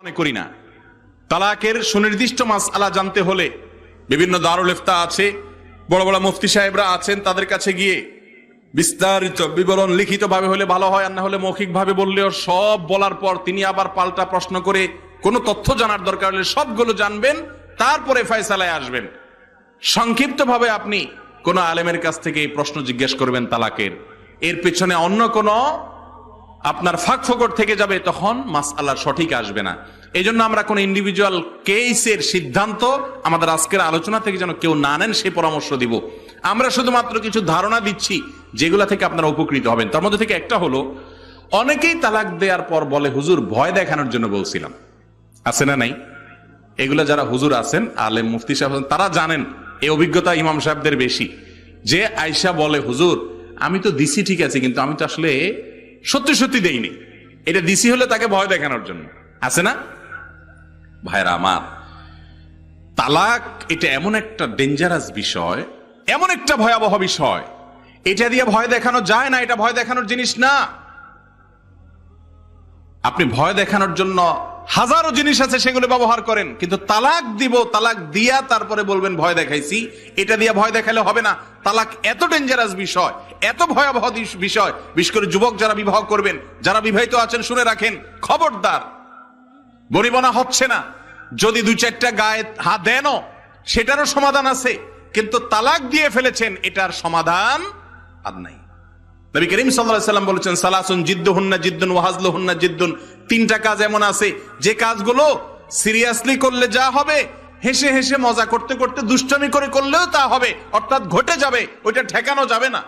মনে করি না। তালাকের সুনির্দিষ্ট মাসআলা জানতে হলে বিভিন্ন দারুল ইফতা আছে, বড় বড় মুফতি সাহেবরা আছেন তাদের কাছে গিয়ে বিস্তারিত বিবরণ লিখিত ভাবে হলে ভালো হয়, আর না হলে মৌখিক ভাবে বললেও সব বলার পর তিনি আবার পাল্টা প্রশ্ন করে কোনো তথ্য জানার দরকার হলে সবগুলো জানবেন, তারপরে ফয়সালায় আসবেন। সংক্ষিপ্ত ভাবে আপনি কোন আলেমের কাছ থেকে প্রশ্ন জিজ্ঞেস করবেন তালাকের। এর পেছনে অন্য কোনো আপনার ফাঁক ফোকর থেকে যাবে, তখন মাস আল্লাহ সঠিক আসবে না। এই জন্য আমরা কোন ইন্ডিভিজুয়াল কেসের সিদ্ধান্ত আমাদের আজকের আলোচনা থেকে যেন কেউ না নেন, সে পরামর্শ দিব। আমরা শুধুমাত্র কিছু ধারণা দিচ্ছি, যেগুলা থেকে আপনারা উপকৃত হবেন। তার মধ্যে থেকে একটা হলো, অনেকেই তালাক দেওয়ার পর বলে, হুজুর, ভয় দেখানোর জন্য বলছিলাম। আছে না নাই? এগুলো যারা হুজুর আছেন, আলেম, মুফতি সাহেব তারা জানেন, এই অভিজ্ঞতা ইমাম সাহেবদের বেশি। যে আয়সা বলে, হুজুর, আমি তো দিছি ঠিক আছে, কিন্তু আমি তো আসলে সত্যি সত্যি দেইনি। এটা দিছি হলে তাকে ভয় দেখানোর জন্য। আছে না? ভাইরা আমার, তালাক এটা এমন একটা ডেঞ্জারাস বিষয়, এমন একটা ভয়াবহ বিষয়। এটা দিয়ে ভয় দেখানো যায় না, এটা ভয় দেখানোর জিনিস না। আপনি ভয় দেখানোর জন্য হাজারো জিনিস আছে সেগুলো ব্যবহার করেন, কিন্তু তালাক দিব, তালাক দিয়া তারপরে বলবেন, ভয় দেখাইছি। এটা দিয়ে ভয় দেখালে হবে না। তালাক এত ডেঞ্জারাস বিষয়, এত ভয়াবহ বিষয়। বিশেষ করে যুবক যারা বিবাহ করবেন, যারা বিবাহিত আছেন, শুনে রাখেন, খবরদার। বনিবনা হচ্ছে না। যদি দুই চারটা গায়ে হাত দেনও, সেটারও সমাধান আছে, কিন্তু তালাক দিয়ে ফেলেছেন, এটার সমাধান আর নাই। নবী করিম সাল্লাম বলেছেন, সালাসুন জিদ্দুহুন্না জিদ্দুন ওয়াহাজলুহুন্না জিদ্দুন। তিনটা কাজ এমন আছে, যে কাজগুলো সিরিয়াসলি করলে যা হবে, হেসে হেসে মজা করতে করতে দুষ্টমি করে করলেও তা হবে, অর্থাৎ ঘটে যাবে, ওইটা ঠেকানো যাবে না।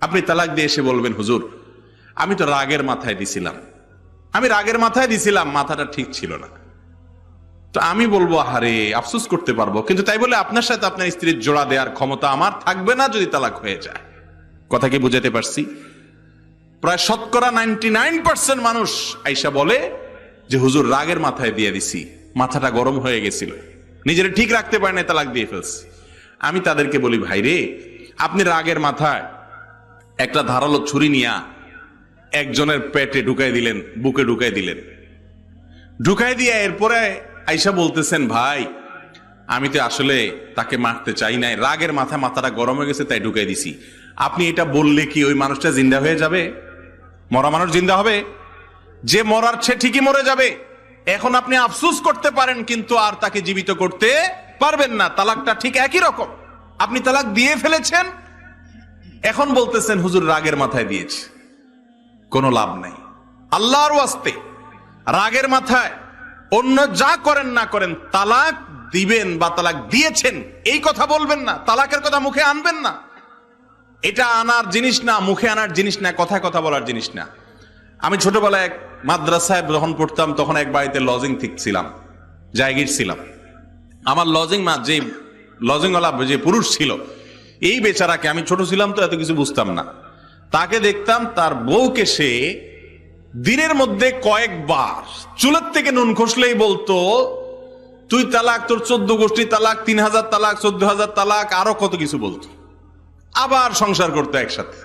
আপনি তালাক দিয়ে এসে বলবেন, হুজুর, আমি তো রাগের মাথায় দিছিলাম। আমি রাগের মাথায় দিছিলাম, মাথাটা ঠিক ছিল না। তো আমি বলব আরে আফসোস করতে পারব। কিন্তু তাই বলে আপনার সাথে আপনার স্ত্রীর জোড়া দেওয়ার ক্ষমতা আমার থাকবে না যদি তালাক হয়ে যায়। কথা কি বুঝাতে পারছি। প্রায় শতকরা নাইনটি নাইন পার্সেন্ট মানুষ আইসা বলে যে, হুজুর, রাগের মাথায় দিয়ে দিছি। মাথাটা গরম হয়ে গেছিল। নিজের ঠিক রাখতে পারে না তালাক দিয়ে ফেলছি। আমি তাদেরকে বলি, ভাই রে, আপনি রাগের মাথায় একটা ধারালো ছুরি নিয়া একজনের পেটে ঢুকাই দিলেন, বুকে ঢুকাই দিলেন। ঢুকাই দিয়ে এরপরে আইসা বলতেছেন, ভাই, আমি তো আসলে তাকে মারতে চাই নাই। রাগের মাথা মাথাটা গরম হয়ে গেছে, তাই ঢুকাই দিছি। আপনি এটা বললে কি ওই মানুষটা জিন্দা হয়ে যাবে? মরা মানুষ জিন্দা হবে? যে মরার সে ঠিকই মরে যাবে। এখন আপনি আফসুস করতে পারেন, কিন্তু আর তাকে জীবিত করতে পারবেন না। তালাকটা ঠিক একই রকম। আপনি তালাক দিয়ে ফেলেছেন। এখন বলতেছেন, হুজুর, রাগের মাথায় দিয়েছে। কোনো লাভ নাই। আল্লাহর ওয়াস্তে রাগের মাথায়। অন্য যা করেন না করেন, তালাক দিবেন বা তালাক দিয়েছেন, এই কথা বলবেন না। তালাকের কথা মুখে আনবেন না। এটা আনার জিনিস না, মুখে আনার জিনিস না, কথায় কথা বলার জিনিস না। আমি ছোটবেলায় এক মাদ্রাসায় যখন পড়তাম, তখন এক বাড়িতে লজিং ঠিক ছিলাম, জায়গির ছিলাম। আমার লজিং মা যে লজিংওয়ালা যে পুরুষ ছিল, এই বেচারাকে আমি ছোট ছিলাম তো এত কিছু বুঝতাম না। তাকে দেখতাম, তার বউকে সে দিনের মধ্যে কয়েকবার চুলের থেকে নুন খসলেই বলতো, তুই তালাক, তোর চোদ্দ গোষ্ঠী তালাক, তিন হাজার তালাক, চোদ্দ হাজার তালাক, আরও কত কিছু বলতো। আবার সংসার করতো একসাথে।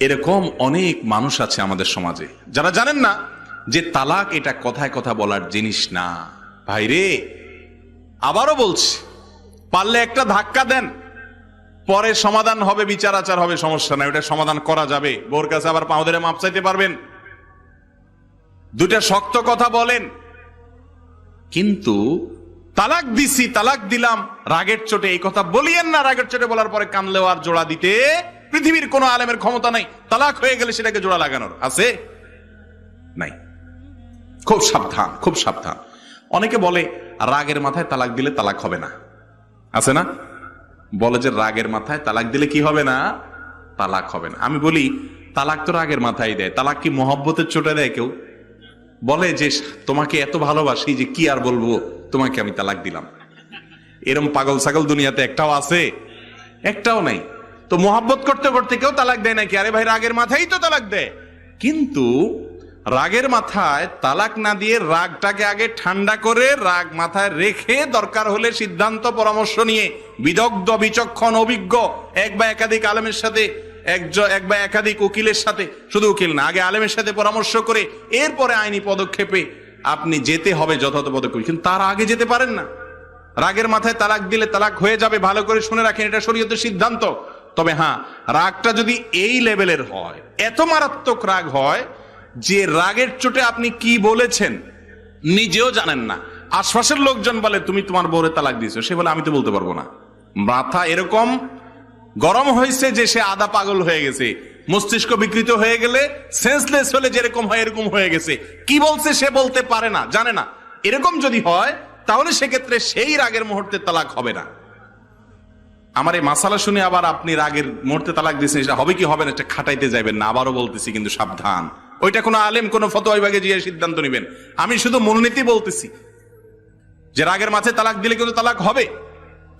এরকম অনেক মানুষ আছে আমাদের সমাজে। যারা জানেন না যে তালাক এটা কথায় কথা বলার জিনিস না। ভাইরে আবারও বলছি, পারলে একটা ধাক্কা দেন, পরে সমাধান হবে, বিচার আচার হবে, সমস্যা নাই, ওটা সমাধান করা যাবে। বোর কাছে আবার পাও ধরে মাপ চাইতে পারবেন। দুটা শক্ত কথা বলেন। কিন্তু তালাক দিছি, তালাক দিলাম। রাগের চোটে এই কথা বলিয়েন না, রাগের চোটে বলার পরে কানলেও আর জোড়া দিতে পৃথিবীর কোনো আলেমের ক্ষমতা নাই। তালাক হয়ে গেলে সেটাকে জোড়া লাগানোর। আছে? নাই। খুব সাবধান খুব সাবধান। অনেকে বলে, রাগের মাথায় তালাক দিলে তালাক হবে না। আছে না? বলে যে রাগের মাথায় তালাক দিলে কি হবে না? তালাক হবে না। আমি বলি, তালাক তো রাগের মাথায় দেয়। তালাক কি মহব্বতের চোটে দেয় কেউ? বলে যে, তোমাকে এত ভালোবাসি যে কি আর বলব? তোমাকে আমি তালাক দিলাম। এরম পাগল ছাগল দুনিয়াতে একটাও আছে, একটাও নাই। তো মোহাব্বত করতে করতে কেউ তালাক দেয় নাকি? আরে ভাই, রাগের মাথায় তো তালাক দেয়। কিন্তু রাগের মাথায় তালাক না দিয়ে রাগটাকে আগে ঠান্ডা করে, রাগ মাথায় রেখে দরকার হলে সিদ্ধান্ত, পরামর্শ নিয়ে বিদগ্ধ, বিচক্ষণ, অভিজ্ঞ, এক বা একাধিক আলেমের সাথে, এক বা একাধিক উকিলের সাথে, শুধু উকিল না, আগে আলেমের সাথে পরামর্শ করে, এরপরে আইনি পদক্ষেপে আপনি যেতে হবে যথাযথ পদক্ষেপ কিন্তু তার আগে যেতে পারেন না। রাগের মাথায় তালাক দিলে তালাক হয়ে যাবে, ভালো করে শুনে রাখেন, এটা শরীয়তের সিদ্ধান্ত। তবে হ্যাঁ রাগটা যদি এই লেভেলের হয়, এত মারাত্মক রাগ হয় যে রাগের চোটে আপনি কি বলেছেন, নিজেও জানেন না। আশপাশের লোকজন বলে, তুমি তোমার বউরে তালাক দিয়েছ। সে বলে, আমি তো বলতে পারব না। মাথা এরকম গরম হয়েছে যে সে আদা পাগল হয়ে গেছে। মস্তিষ্ক বিকৃত হয়ে গেলে সেন্সলেস হলে যেরকম হয় এরকম হয়ে গেছে। কি বলছে সে বলতে পারে না, জানে না। এরকম যদি হয়, তাহলে সেক্ষেত্রে সেই রাগের মুহূর্তে তালাক হবে না। আমার এই মাসালা শুনে আবার আপনি রাগের মুহূর্তে তালাক দিয়েছেন সেটা হবে কি হবে না, এটা খাটাইতে যাবেন না, আবারও বলতেছি কিন্তু সাবধান। ওইটা কোনো আলেম, কোনো ফতোয়া বিভাগে গিয়ে সিদ্ধান্ত নেবেন। আমি শুধু মূলনীতি বলতেছি, যে রাগের মাঝে তালাক দিলে কিন্তু তালাক হবে।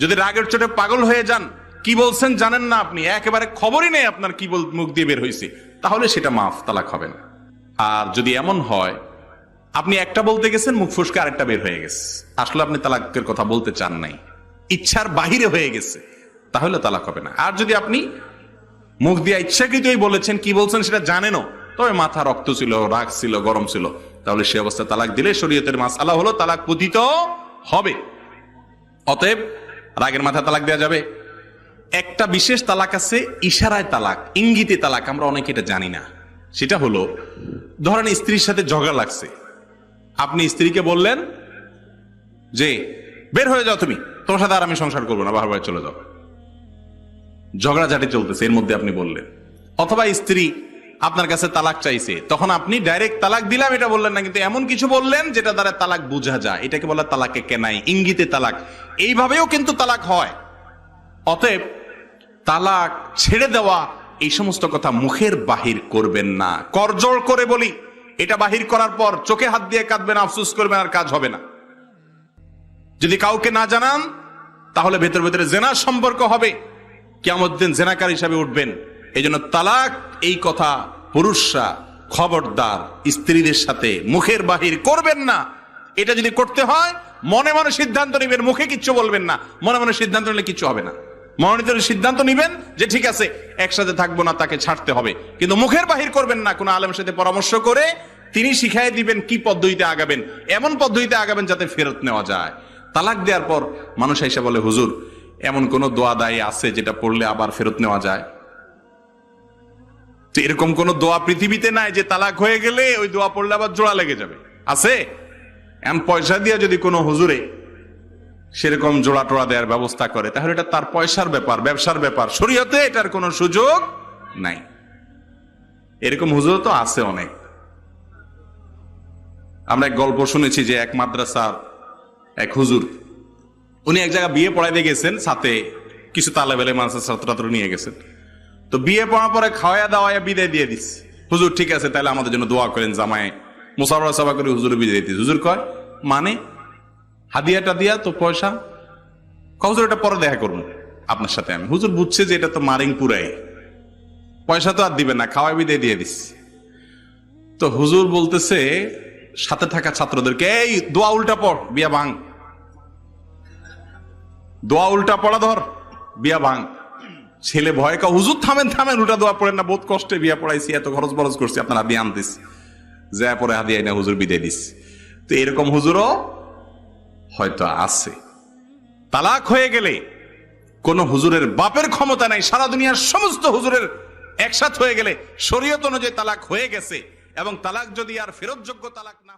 যদি রাগের চোটে পাগল হয়ে যান কি বলছেন জানেন না আপনি? একেবারে খবরই নেই আপনার কি বল মুখ দিয়ে বের হয়েছে তাহলে সেটা মাফ, তালাক হবে না। আর যদি এমন হয়, আপনি একটা বলতে গেছেন, মুখ ফুসকে আরেকটা বের হয়ে গেছে। আসলে আপনি তালাকের কথা বলতে চান নাই। ইচ্ছার বাহিরে হয়ে গেছে। তাহলে তালাক হবে না। আর যদি আপনি মুখ দিয়ে ইচ্ছাকৃতই বলেছেন, কি বলছেন সেটা জানেনও, তবে মাথা রক্ত ছিল, রাগ ছিল, গরম ছিল। তাহলে সে অবস্থা তালাক দিলে শরীয়তের মাসালা হলো তালাক পতিত হবে। অতএব রাগের মাথা তালাক দেওয়া যাবে। একটা বিশেষ তালাক আছে, ইশারায় তালাক, ইঙ্গিতে তালাক, আমরা অনেকে এটা জানি না। সেটা হলো, ধরেন স্ত্রীর সাথে ঝগড়া লাগছে। আপনি স্ত্রীকে বললেন যে, বের হয়ে যাও তুমি, তোমার সাথে আর আমি সংসার করব না বারবার চলে যাও। ঝগড়াঝাটি চলতেছে, এর মধ্যে আপনি বললেন। অথবা স্ত্রী আপনার কাছে তালাক চাইছে, তখন আপনি ডাইরেক্ট তালাক দিলাম, এটা বললেন না, কিন্তু এমন কিছু বললেন যেটা দ্বারা তালাক বোঝা যায়। এটাকে বলা তালাকে কেনাই, ইঙ্গিতে তালাক। এইভাবেও কিন্তু তালাক হয়। অতএব তালাক ছেড়ে দেওয়া, এই সমস্ত কথা মুখের বাহির করবেন না। করজোড় করে বলি, এটা বাহির করার পর চোখে হাত দিয়ে কাঁদবেন, আফসোস করবেন আর কাজ হবে না। যদি কাউকে না জানান, তাহলে ভেতর ভেতরে জেনার সম্পর্ক হবে। কেমন দিন জেনাকার হিসাবে উঠবেন। এই জন্য তালাক, এই কথা পুরুষরা, খবরদার, স্ত্রীদের সাথে মুখের বাহির করবেন না। এটা যদি করতে হয়, মনে মনে সিদ্ধান্ত নেবেন, মুখে কিচ্ছু বলবেন না। মনে মনে সিদ্ধান্ত নিলে কিচ্ছু হবে না। মনোনীত সিদ্ধান্ত নিবেন যে ঠিক আছে, একসাথে থাকব না, তাকে ছাড়তে হবে। কিন্তু মুখের বাহির করবেন না, কোনো আলেমের সাথে পরামর্শ করে তিনি শিখাই দিবেন কি পদ্ধতিতে আগাবেন, এমন পদ্ধতিতে আগাবেন যাতে ফেরত নেওয়া যায়। তালাক দেওয়ার পর মানুষ এসে বলে, হুজুর, এমন কোন দোয়া দায়ী আছে যেটা পড়লে আবার ফেরত নেওয়া যায়? তো এরকম কোন দোয়া পৃথিবীতে নাই যে তালাক হয়ে গেলে ওই দোয়া পড়লে আবার জোড়া লেগে যাবে। আছে? এমন পয়সা দিয়ে যদি কোনো হুজুরে সেরকম জোড়া টোড়া দেওয়ার ব্যবস্থা করে, তাহলে এটা তার পয়সার ব্যাপার, ব্যবসার ব্যাপার। শরীয়তে এটার কোনো সুযোগ নাই। এরকম হুজুর তো আছে অনেক। আমরা এক গল্প শুনেছি যে এক মাদ্রাসার এক হুজুর, উনি এক জায়গায় বিয়ে পড়াইতে গেছেন, সাথে কিছু তালে বেলে মানুষের ছাত্র নিয়ে গেছেন। তো বিয়ে পড়ার পরে খাওয়া দাওয়া বিদায় দিয়ে দিস। হুজুর, ঠিক আছে, তাহলে আমাদের জন্য দোয়া করেন জামায় মুসাফা সভা করে হুজুর বিদায় দিস। হুজুর কয় মানে? হাদিয়াটা দিয়া তো পয়সা। হুজুর এটা পরে দেখা করব আপনার সাথে আমি। হুজুর বুঝছে যে এটা তো মারিং পুরাই পয়সা তো আর দিবে না, খাওয়াই বিদায় দিয়ে দিস। তো হুজুর বলতেছে, সাথে থাকা ছাত্রদেরকে, এই, দোয়া উল্টা পড়, বিয়া ভাঙ। দোয়া উল্টা পড়া ধর, বিয়া ভাঙ। ছেলে ভয় কা হুজুর, থামেন থামেন, উল্টা দোয়া পড়েন না, বহুত কষ্টে বিয়া পড়াইছি, এত খরচ বরচ করছি, আপনার হাদিয়া আনতিস যা পরে হাদিয়া না হুজুর বিদায় দিস। তো এরকম হুজুরও হয়তো আছে। তালাক হয়ে গেলে কোন হুজুরের বাপের ক্ষমতা নাই, সারা দুনিয়ার সমস্ত হুজুরের একসাথ হয়ে গেলে শরীয়ত অনুযায়ী তালাক হয়ে গেছে এবং তালাক যদি আর ফেরতযোগ্য তালাক না